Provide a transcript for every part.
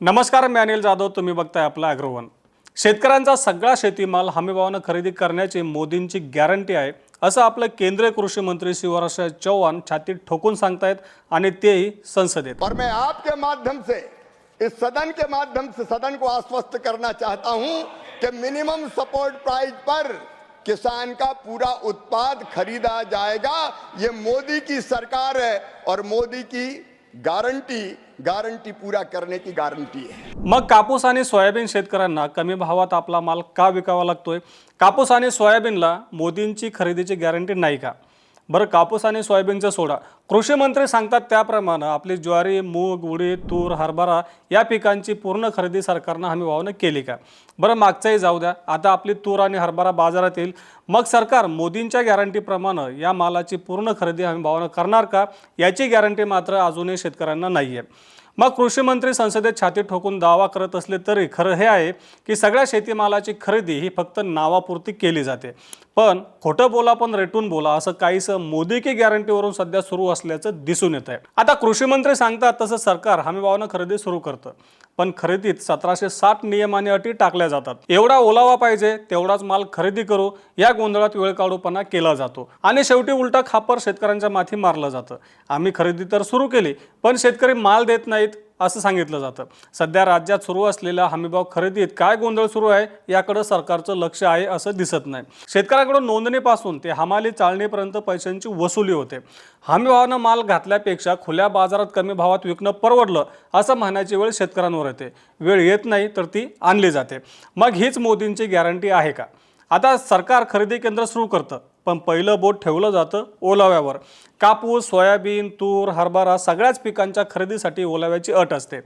नमस्कार मी अनिल जाधव. तुम्ही बघताय आपला अॅग्रोवन. शेतकऱ्यांचा सगळा शेतीमाल हमीभावानं खरेदी करण्याची मोदींची गॅरंटी आहे असं आपलं केंद्रीय कृषी मंत्री शिवराज चौहान छातीत ठोकून सांगतायत आणि तेही संसदेत. और मैं आपके माध्यम से इस सदन के माध्यम से सदन को आश्वस्त करना चाहता हूं कि मिनिमम सपोर्ट प्राइस पर किसान का पूरा उत्पाद खरीदा जाएगा। ये मोदी की सरकार है और मोदी की गारंटी गारंटी पूरा करने की गारंटी है। मग कापूस आणि सोयाबीन शेतकऱ्यांना कमी भावात आपला माल का विकावा लागतोय? कापूस आणि सोयाबीनला मोदींची खरेदीची गॅरंटी नाही का? बरं कापूस आणि सोयाबीनचा सोडा. कृषी मंत्री सांगतात त्याप्रमाणे आपली ज्वारी मूग उडीद तूर हरभरा या पिकांची पूर्ण खरेदी सरकारनं हमी भावानं केली का? बरं मागचंही जाऊ द्या. आता आपली तूर आणि हरभरा बाजारात येईल. मग सरकार मोदींच्या गॅरंटीप्रमाणे या मालाची पूर्ण खरेदी हमी भावानं करणार का? याची गॅरंटी मात्र अजूनही शेतकऱ्यांना नाही आहे मग कृषी मंत्री संसदेत छाती ठोकून दावा करत असले तरी खरं हे आहे की सगळ्या शेतीमालाची खरेदी ही फक्त नावापुरती केली जाते. पण खोटं बोला पण रेटून बोला असं काहीसं मोदी की गॅरंटीवरून सध्या सुरू असल्याचं दिसून येत आहे आता कृषी मंत्री सांगतात तसं सरकार हमीभावानं खरेदी सुरू करतं. पण खरेदीत सतराशे साठ नियम आणि अटी टाकल्या जातात. एवढा ओलावा पाहिजे तेवढाच माल खरेदी करू या गोंधळात वेळ काढूपणा केला जातो. आणि शेवटी उलटा खापर शेतकऱ्यांच्या माथी मारलं जातं. आम्ही खरेदी तर सुरू केली पण शेतकरी माल देत नाहीत असं सांगितलं जातं. सध्या राज्यात सुरू असलेल्या हमीभाव खरेदीत काय गोंधळ सुरू आहे याकडे सरकारचं लक्ष आहे असं दिसत नाही. शेतकऱ्याकडून नोंदणीपासून ते हमाली चालणीपर्यंत पैशांची वसुली होते. हमीभावानं माल घातल्यापेक्षा खुल्या बाजारात कमी भावात विकणं परवडलं असं म्हणण्याची वेळ शेतकऱ्यांवर येते. वेळ येत नाही तर ती आणली जाते. मग हीच मोदींची गॅरंटी आहे का? आता सरकार खरेदी केंद्र सुरू करतं. पण पहिलं बोट ठेवलं जातं ओलाव्यावर. कापूस सोयाबीन तूर हरभरा सगळ्याच पिकांच्या खरेदीसाठी ओलाव्याची अट असते.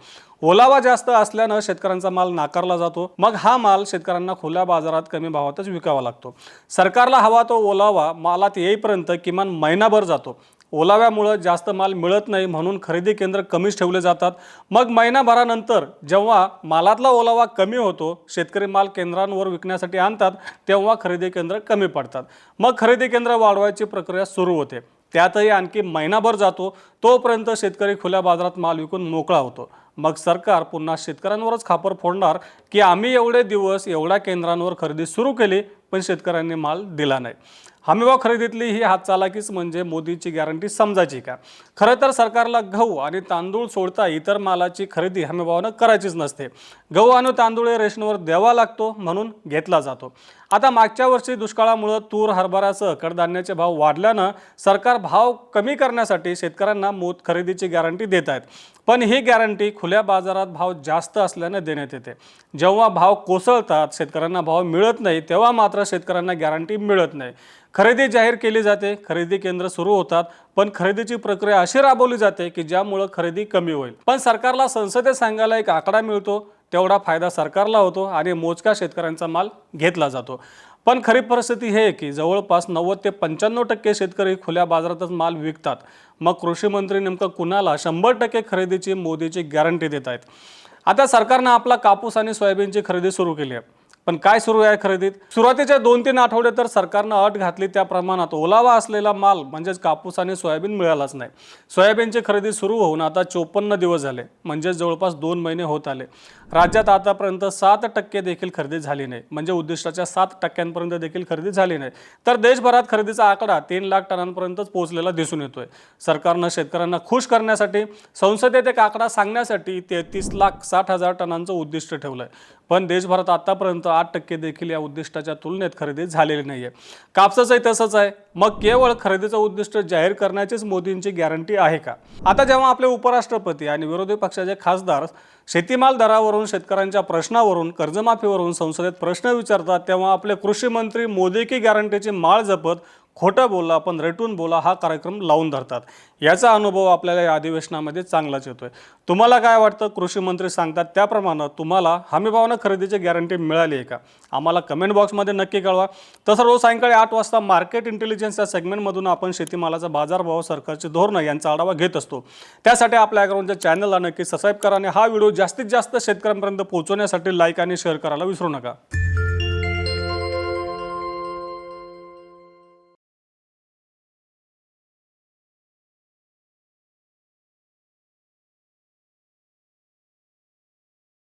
ओलावा जास्त असल्यानं शेतकऱ्यांचा माल नाकारला जातो. मग हा माल शेतकऱ्यांना खुल्या बाजारात कमी भावातच विकावा लागतो. सरकारला हवा तो ओलावा मालात येईपर्यंत किमान महिनाभर जातो. ओलाव्यामुळं जास्त माल मिळत नाही म्हणून खरेदी केंद्र कमीच ठेवले जातात. मग महिनाभरानंतर जेव्हा मालातला ओलावा कमी होतो शेतकरी माल केंद्रांवर विकण्यासाठी आणतात तेव्हा खरेदी केंद्र कमी पडतात. मग खरेदी केंद्र वाढवायची प्रक्रिया सुरू होते. त्यातही आणखी महिनाभर जातो तोपर्यंत शेतकरी खुल्या बाजारात माल विकून मोकळा होतो. मग सरकार पुन्हा शेतकऱ्यांवरच खापर फोडणार की आम्ही एवढे दिवस एवढ्या केंद्रांवर खरेदी सुरू केली पण शेतकऱ्यांनी माल दिला नाही. हमीभाव खरेदीतली ही हातचालाकीच म्हणजे मोदीची गॅरंटी समजायची का? खरं तर सरकारला गहू आणि तांदूळ सोडता इतर मालाची खरेदी हमीभावानं करायचीच नसते. गहू आणि तांदूळ हे रेशनवर द्यावा लागतो म्हणून घेतला जातो. आता मागच्या वर्षी दुष्काळामुळं तूर हरभऱ्यासह कडधान्याचे भाव वाढल्यानं सरकार भाव कमी करण्यासाठी शेतकऱ्यांना मोत खरेदीची गॅरंटी देत आहेत. पण ही गॅरंटी खुल्या बाजारात भाव जास्त असल्यानं देण्यात येते. जेव्हा भाव कोसळतात शेतकऱ्यांना भाव मिळत नाही तेव्हा मात्र शेतकऱ्यांना गॅरंटी मिळत नाही. खरेदी जाहीर केली जाते खरेदी केंद्र सुरू होतात पण खरेदीची प्रक्रिया अशी राबवली जाते की ज्यामुळं खरेदी कमी होईल. पण सरकारला संसदेत सांगायला एक आकडा मिळतो तेवढा फायदा सरकारला होतो आणि मोजका शेतकऱ्यांचा माल घेतला जातो. पण खरी परिस्थिती हे आहे की जवळपास नव्वद ते पंच्याण्णव टक्के शेतकरी खुल्या बाजारातच माल विकतात. मग कृषी मंत्री नेमकं कुणाला शंभर टक्के खरेदीची मोदीची गॅरंटी देत आहेत? आता सरकारनं आपला कापूस आणि सोयाबीनची खरेदी सुरू केली आहे. पण काय सुरू आहे खरेदीत? सुरुवातीच्या दोन तीन आठवडे तर सरकारनं अट घातली त्या प्रमाणात. ओलावा असलेला माल म्हणजेच कापूस आणि सोयाबीन मिळालाच नाही. सोयाबीनची खरेदी सुरू होऊन आता चोपन्न दिवस झाले म्हणजेच जवळपास दोन महिने होत आले. राज्यात आतापर्यंत सात टक्के देखील खरेदी झाली नाही म्हणजे उद्दिष्टाच्या सात टक्क्यांपर्यंत देखील खरेदी झाली नाही. तर देशभरात खरेदीचा आकडा तीन लाख टनांपर्यंतच पोहोचलेला दिसून येतोय. सरकारनं शेतकऱ्यांना खुश करण्यासाठी संसदेत एक आकडा सांगण्यासाठी तेहतीस लाख साठ हजार टनांचं उद्दिष्ट ठेवलं आहे पण देशभरात आतापर्यंत आठ टक्के देखील या उद्दिष्टाच्या तुलनेत खरेदी झालेली नाहीये. कापसाचंही तसंच आहे. मग केवळ खरेदीचं उद्दिष्ट जाहीर करण्याचीच मोदींची गॅरंटी आहे का? आता जेव्हा आपले उपराष्ट्रपती आणि विरोधी पक्षाचे खासदार शेतीमाल दरावरून शेतकऱ्यांच्या प्रश्नावरून कर्जमाफीवरून संसदेत प्रश्न विचारतात तेव्हा आपले कृषी मंत्री मोदी की गॅरंटीची माळ जपत खोटं बोला पण रेटून बोला हा कार्यक्रम लावून धरतात. याचा अनुभव आपल्याला या अधिवेशनामध्ये चांगलाच येतो आहे तुम्हाला काय वाटतं? कृषी मंत्री सांगतात त्याप्रमाणे तुम्हाला हमीभावानं खरेदीची गॅरंटी मिळाली आहे का? आम्हाला कमेंट बॉक्समध्ये नक्की कळवा. तसं रोज सायंकाळी आठ वाजता मार्केट इंटेलिजन्स या सेगमेंटमधून आपण शेतीमालाचा बाजारभाव सरकारची धोरणं यांचा आढावा घेत असतो. त्यासाठी आपल्या अग्रवांच्या चॅनलला नक्की सबस्क्राईब करा आणि हा व्हिडिओ जास्तीत जास्त शेतकऱ्यांपर्यंत पोहोचवण्यासाठी लाईक आणि शेअर करायला विसरू नका.